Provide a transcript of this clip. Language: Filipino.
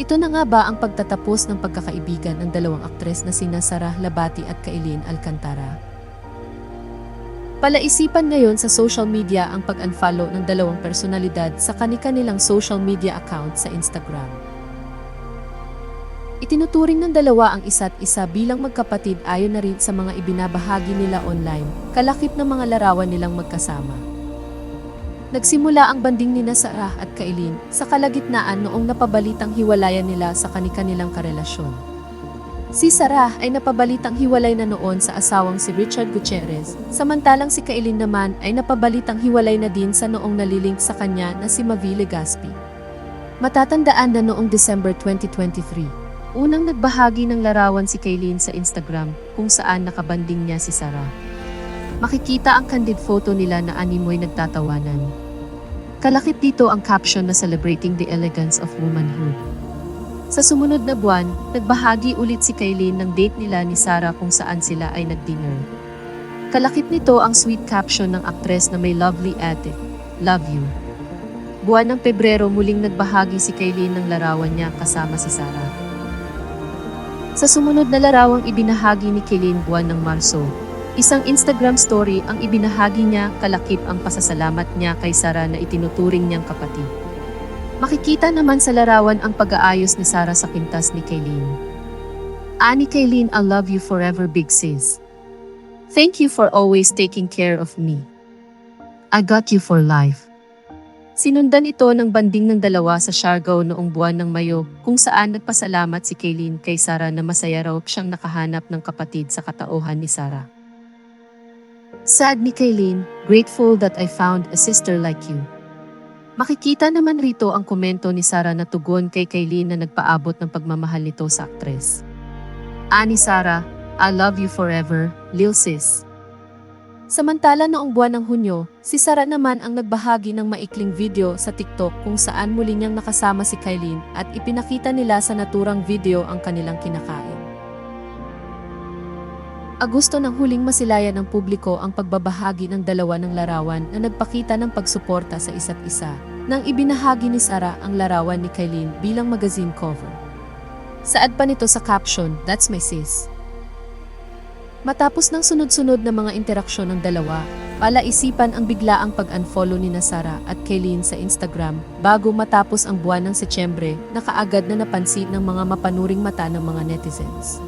Ito na nga ba ang pagtatapos ng pagkakaibigan ng dalawang aktres na sina Sarah Labati at Kailin Alcantara? Palaisipan ngayon sa social media ang pag-unfollow ng dalawang personalidad sa kani-kanilang social media account sa Instagram. Itinuturing ng dalawa ang isa't isa bilang magkapatid ayon na rin sa mga ibinabahagi nila online, kalakip ng mga larawan nilang magkasama. Nagsimula ang banding ni Sarah at Kailin sa kalagitnaan noong napabalitang hiwalayan nila sa kani-kanilang karelasyon. Si Sarah ay napabalitang hiwalay na noon sa asawang si Richard Gutierrez, samantalang si Kailin naman ay napabalitang hiwalay na din sa noong nalilink sa kanya na si Mavi Legaspi. Matatandaan na noong December 2023, unang nagbahagi ng larawan si Kailin sa Instagram kung saan nakabanding niya si Sarah. Makikita ang candid photo nila na animoy nagtatawanan. Kalakip dito ang caption na celebrating the elegance of womanhood. Sa sumunod na buwan, nagbahagi ulit si Kailin ng date nila ni Sarah kung saan sila ay nag-dinner. Kalakip nito ang sweet caption ng aktres na may lovely ate, love you. Buwan ng Pebrero muling nagbahagi si Kailin ng larawan niya kasama si Sarah. Sa sumunod na larawang ibinahagi ni Kailin buwan ng Marso, isang Instagram story ang ibinahagi niya kalakip ang pasasalamat niya kay Sarah na itinuturing niyang kapatid. Makikita naman sa larawan ang pag-aayos ni Sarah sa pintas ni Kailin. Ani Kailin, I love you forever big sis. Thank you for always taking care of me. I got you for life. Sinundan ito ng banding ng dalawa sa Siargao noong buwan ng Mayo kung saan nagpasalamat si Kaylin kay Sarah na masaya raw siyang nakahanap ng kapatid sa katauhan ni Sarah. Sad ni Kaylin, grateful that I found a sister like you. Makikita naman rito ang komento ni Sarah na tugon kay Kaylin na nagpaabot ng pagmamahal nito sa aktres. Ani Sarah, I love you forever, Lil Sis. Samantala noong buwan ng Hunyo, si Sarah naman ang nagbahagi ng maikling video sa TikTok kung saan muli niyang nakasama si Kailin at ipinakita nila sa naturang video ang kanilang kinakain. Agusto ng huling masilayan ng publiko ang pagbabahagi ng dalawa ng larawan na nagpakita ng pagsuporta sa isa't isa, nang ibinahagi ni Sarah ang larawan ni Kailin bilang magazine cover. Saad pa nito sa caption, That's my sis. Matapos ng sunod-sunod na mga interaksyon ng dalawa, palaisipan ang biglaang pag-unfollow ni Nasara at Kaylin sa Instagram bago matapos ang buwan ng Setyembre na kaagad na napansin ng mga mapanuring mata ng mga netizens.